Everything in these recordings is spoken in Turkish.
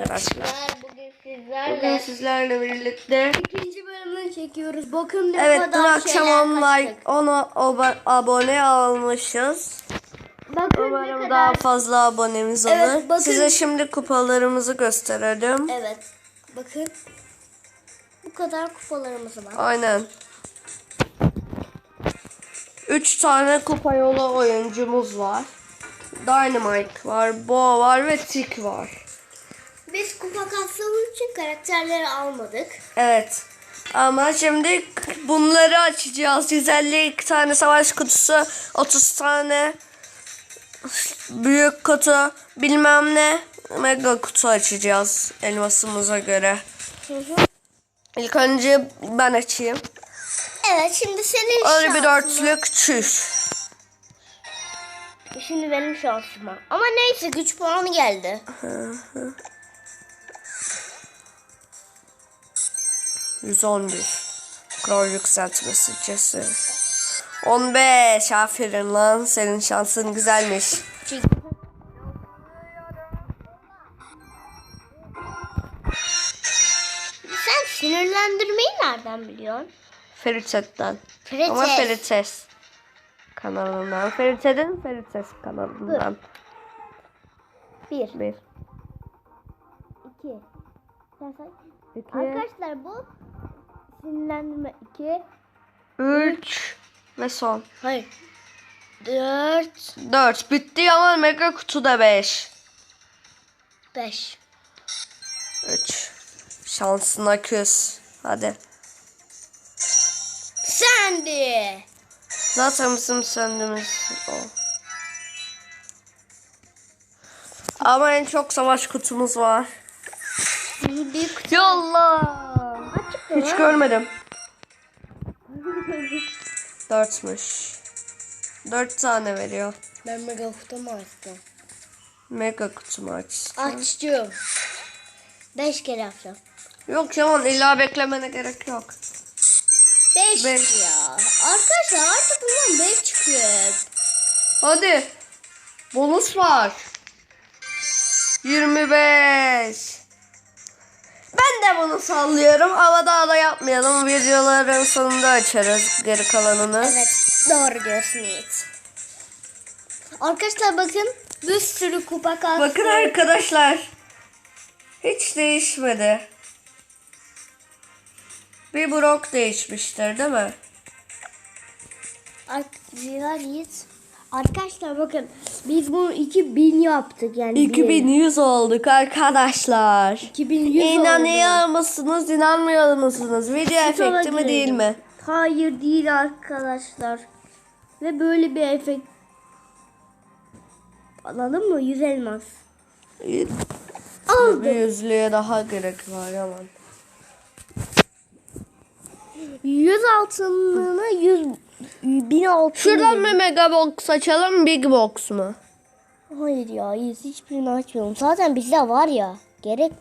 arkadaşlar. Bugün sizlerle Bugün sizlerle birlikte ikinci bölümünü çekiyoruz. Bakın ne Evet dün kadar akşam şeyler 10 kaçtık. like 10 abo- abone almışız. Bakın Umarım kadar... daha fazla abonemiz olur. Evet, bakın. Size şimdi kupalarımızı gösterelim. Evet. Bakın. Bu kadar kupalarımız var. Aynen. 3 tane kupa yolu oyuncumuz var. Dynamite var, Bo var ve Tick var. Kupa kastığımız için karakterleri almadık. Evet. Ama şimdi bunları açacağız. 152 tane savaş kutusu, 30 tane büyük kutu, bilmem ne mega kutu açacağız elmasımıza göre. Hı hı. İlk önce ben açayım. Evet şimdi senin Öyle bir dörtlük çüş. Şimdi benim şansıma. Ama neyse güç puanı geldi. Hı. 111. Kral yükseltmesi cesur. 15. Aferin lan. Senin şansın güzelmiş. Sen sinirlendirmeyi nereden biliyorsun? Ferit'ten. Ferites. Ama Ferites kanalından. Ferit'in Ferites kanalından. Bir, Bir. iki. İki. Arkadaşlar bu sinirlendirme iki. Üç. Ve son. Hayır. Dört, Dört. Bitti ama mega kutuda beş. beş. Üç. Şansına küs. Hadi. Sandy. Zaten bizim söndüğümüz o. Ama en çok savaş kutumuz var. Büyük. Yolla. Hiç görmedim. Dörtmüş. Dört tane veriyor. Ben mega kutumu açtım. Mega kutumu açsın. Açtım. Beş kere yapacağım. Yok Yaman illa beklemene gerek yok. Beş, Beş. ya. Arkadaşlar artık bundan beş çıkıyor hep. Hadi. Bonus var. 25. Ben de bunu sallıyorum ama daha da yapmayalım. Videoların sonunda açarız geri kalanını. Evet doğru diyorsun Yiğit. Arkadaşlar bakın bir sürü kupa kalktı. Bakın arkadaşlar. Hiç değişmedi. Bir blok değişmiştir değil mi? Arkadaşlar Yiğit. Arkadaşlar bakın biz bunu 2000 yaptık yani. 2100 olduk arkadaşlar. 2100 oldu. İnanıyor musunuz, inanmıyor musunuz? Video Sıfıra efekti mi değil mi? Hayır değil arkadaşlar. Ve böyle bir efekt. Alalım mı? 100 elmas. Bir Aldım. yüzlüğe daha gerek var aman. 100 altınlığına 100 1000 altın. Şuradan mı mega box açalım, big box mu? Hayır ya Yiğit hiçbirini açmıyorum. Zaten bizde var ya. Gerek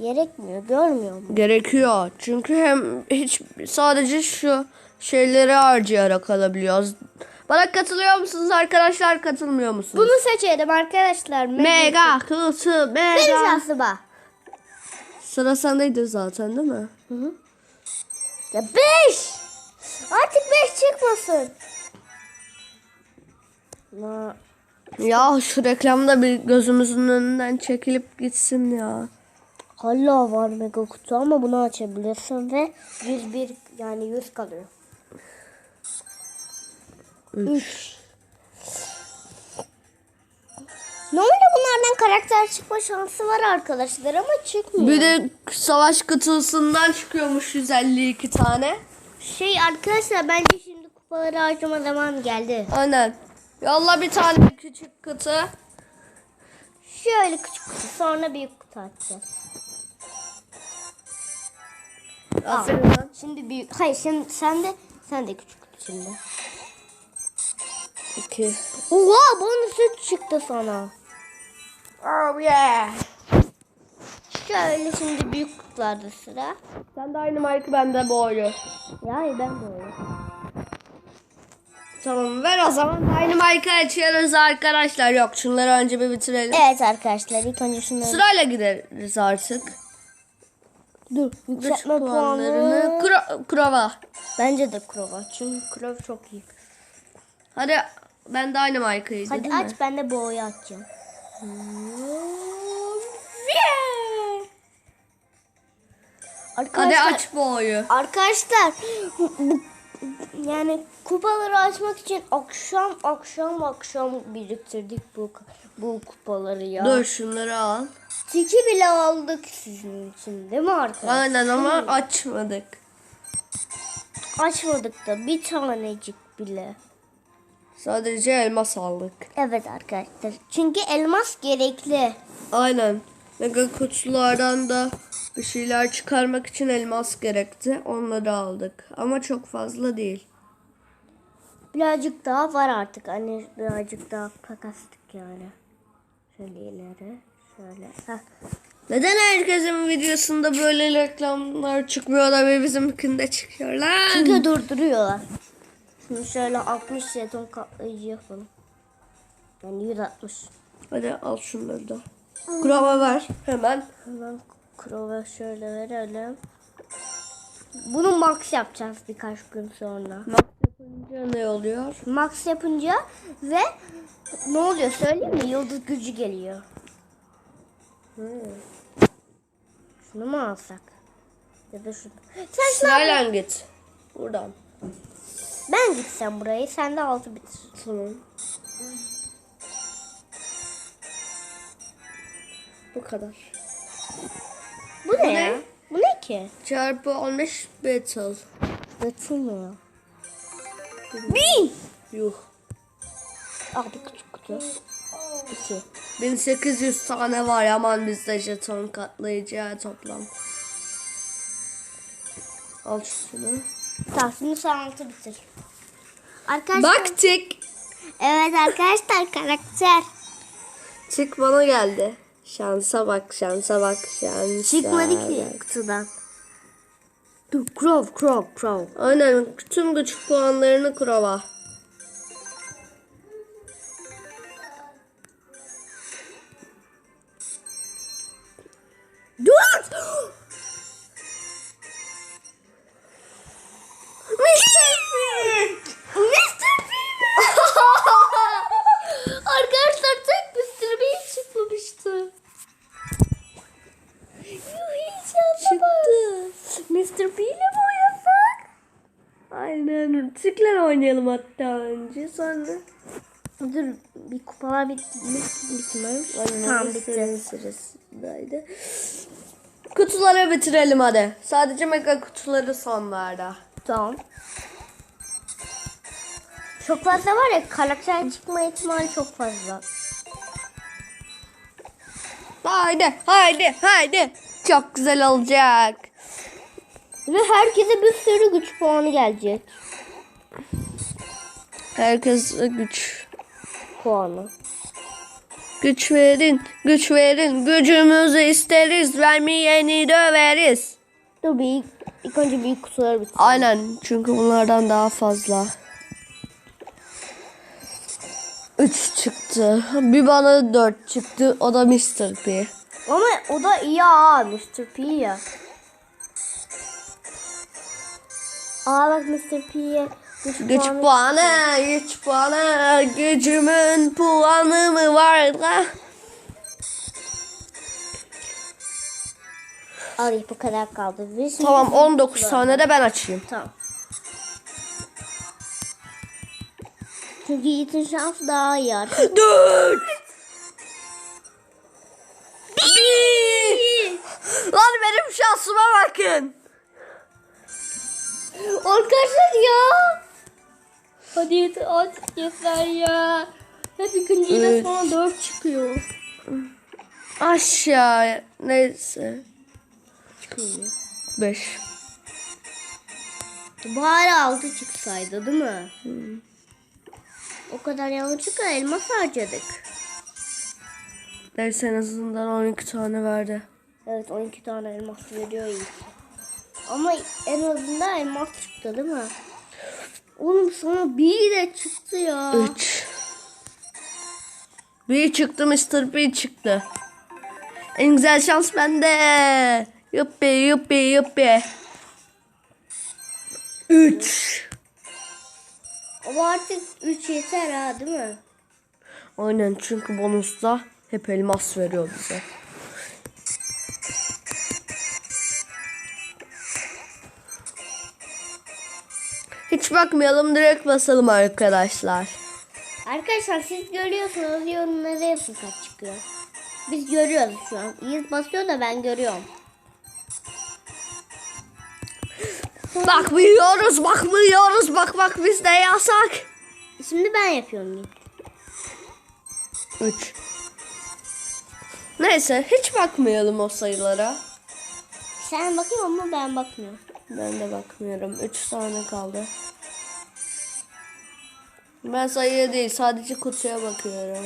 gerekmiyor. Görmüyor musun? Gerekiyor. Çünkü hem hiç sadece şu şeyleri harcayarak alabiliyoruz. Bana katılıyor musunuz arkadaşlar? Katılmıyor musunuz? Bunu seçelim arkadaşlar. Mega kutu Benim mega. şansıma. Sıra sendeydi zaten değil mi? Ya 5. Artık 5 çıkmasın. Ya şu reklamda bir gözümüzün önünden çekilip gitsin ya. Hala var mega kutu ama bunu açabilirsin ve 101 yani 100 kalıyor. 3. Normalde bunlardan karakter çıkma şansı var arkadaşlar ama çıkmıyor. Bir de savaş kutusundan çıkıyormuş 152 tane. Şey arkadaşlar bence şimdi kupaları harcama zamanı geldi. Aynen. Yolla bir tane küçük kutu. Şöyle küçük kutu sonra büyük kutu açacağız. Aferin lan. Şimdi büyük. Hayır şimdi sen de sen de küçük kutu şimdi. İki. Oha bonus çıktı sana. Oh yeah. Şöyle şimdi büyük kutularda sıra. Sen de aynı marka bende boyu. Ya ben böyle. Tamam ver o zaman. Dynamite'ı açıyoruz arkadaşlar. Yok şunları önce bir bitirelim. Evet arkadaşlar ilk önce şunları. Sırayla gideriz artık. Dur. Yükseltme puanlarını. Kro- Krova. Bence de Krova. Çünkü Krova çok iyi. Hadi ben Dynamite'ıydı Hadi değil aç mi? ben de boğayı açacağım. Hadi Arkadaşlar, aç bu oyu. Arkadaşlar yani kupaları açmak için akşam akşam akşam biriktirdik bu bu kupaları ya. Dur şunları al. Tiki bile aldık sizin için değil mi arkadaşlar? Aynen ama açmadık. Açmadık da bir tanecik bile. Sadece elmas aldık. Evet arkadaşlar. Çünkü elmas gerekli. Aynen. Mega kutulardan da bir şeyler çıkarmak için elmas gerekti. Onları aldık. Ama çok fazla değil. Birazcık daha var artık. Hani birazcık daha kakastık yani. Şöyle ileri. Şöyle. Heh. Neden herkesin videosunda böyle reklamlar çıkmıyor da ve bizimkinde çıkıyor lan? Çünkü durduruyorlar. Şimdi şöyle 60 jeton katlayıcı yapalım. Yani 160. Hadi al şunları da. Kurama ver hemen. Hemen krova şöyle verelim. Bunu max yapacağız birkaç gün sonra. Max yapınca ne oluyor? Max yapınca ve ne oluyor söyleyeyim mi? Yıldız gücü geliyor. Şunu mu alsak? Ya da şunu. Sen. Sırayla git. Buradan. Ben gitsem burayı sen de altı bitir. Tamam. Bu kadar. Bu ne ne? ya? Bu ne ki? Çarpı 15 battle. Batılmıyor. Bin! Yuh. Al bir küçük kutu. İki. 1800 tane var aman bizde jeton katlayıcı toplam. Al şunu. Tamam şimdi sen altı bitir. Arkadaşlar. Baktık. Evet arkadaşlar karakter. Çık bana geldi. Şansa bak, şansa bak, şansa Çıkmadı ki bak. kutudan. Dur Crow Crow Crow. Aynen tüm güç puanlarını kurova. Oynayalım hatta önce sonra. Dur bir kupalar bitti. Bitmemiş. Tamam bitti. sırasındaydı. Kutuları bitirelim hadi. Sadece mega kutuları sonlarda. Tamam. Çok fazla var ya karakter çıkma ihtimali çok fazla. Haydi, haydi, haydi. Çok güzel olacak. Ve herkese bir sürü güç puanı gelecek. Herkes güç. Puanı. Güç verin, güç verin. Gücümüzü isteriz, vermeyeni döveriz. Dur bir ilk önce büyük kutuları bitir. Aynen, çünkü bunlardan daha fazla. Üç çıktı. Bir bana dört çıktı. O da Mr. P. Ama o da iyi ha Mr. P ya. Aa bak Mr. P'ye güç, Güç puanı. puanı, güç puanı. Gücümün puanı mı var da? Ay bu kadar kaldı. Şimdi Tamam büyük 19 kutular. tane de ben açayım. Tamam. Çünkü Yiğit'in şansı daha iyi artık. Dört. Bir. Lan benim şansıma bakın. Arkadaşlar ya. Hadi aç yeter ya. Hep ikinciyle Evet. sonra dört çıkıyor. Aşağı. Neyse. Çıkıyor. 5. Bari altı çıksaydı değil mi? O kadar yanlışlıkla elmas harcadık. Neyse en azından 12 tane verdi. Evet 12 tane elmas veriyor iyi. Ama en azından elmas çıktı değil mi? Oğlum sana bir de çıktı ya. 3 Bir çıktı Mr. B çıktı. En güzel şans bende. Yuppi yuppi yuppi. 3 Ama artık 3 yeter ha değil mi? Aynen çünkü bonusta hep elmas veriyor bize. Hiç bakmayalım direkt basalım arkadaşlar. Arkadaşlar siz görüyorsunuz yorumlara yapın kaç çıkıyor. Biz görüyoruz şu an. Yiğit basıyor da ben görüyorum. Bakmıyoruz bakmıyoruz bakmak bizde yasak. Şimdi ben yapıyorum Yiğit. 3 Neyse hiç bakmayalım o sayılara. Sen bakayım ama ben bakmıyorum. Ben de bakmıyorum. 3 tane kaldı. Ben sayıya değil sadece kutuya bakıyorum.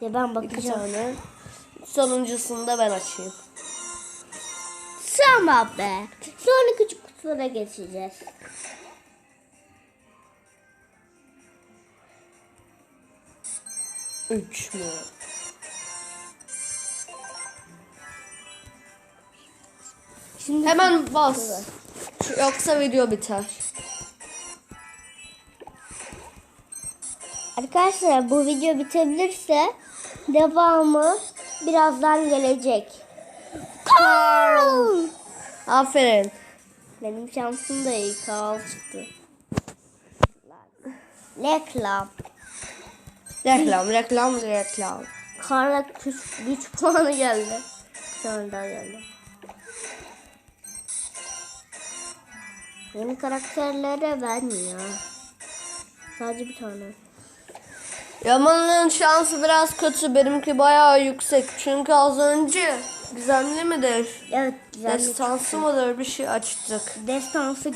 Ya ben İki bakacağım. tane. Sonuncusunu da ben açayım. Tamam be. Sonra küçük kutulara geçeceğiz. Üç mü? Şimdi Hemen bas. Yoksa video biter. Arkadaşlar bu video bitebilirse devamı birazdan gelecek. Carl! Aferin. Benim şansım da iyi. Carl çıktı. Reklam. Reklam, reklam, reklam. Carl'a güç, güç puanı geldi. Bir tane daha geldi. Yeni karakterlere vermiyor. Sadece bir tane. Yaman'ın şansı biraz kötü. Benimki bayağı yüksek. Çünkü az önce gizemli midir? Evet güzel. Destansı mıdır bir şey açtık. Destansı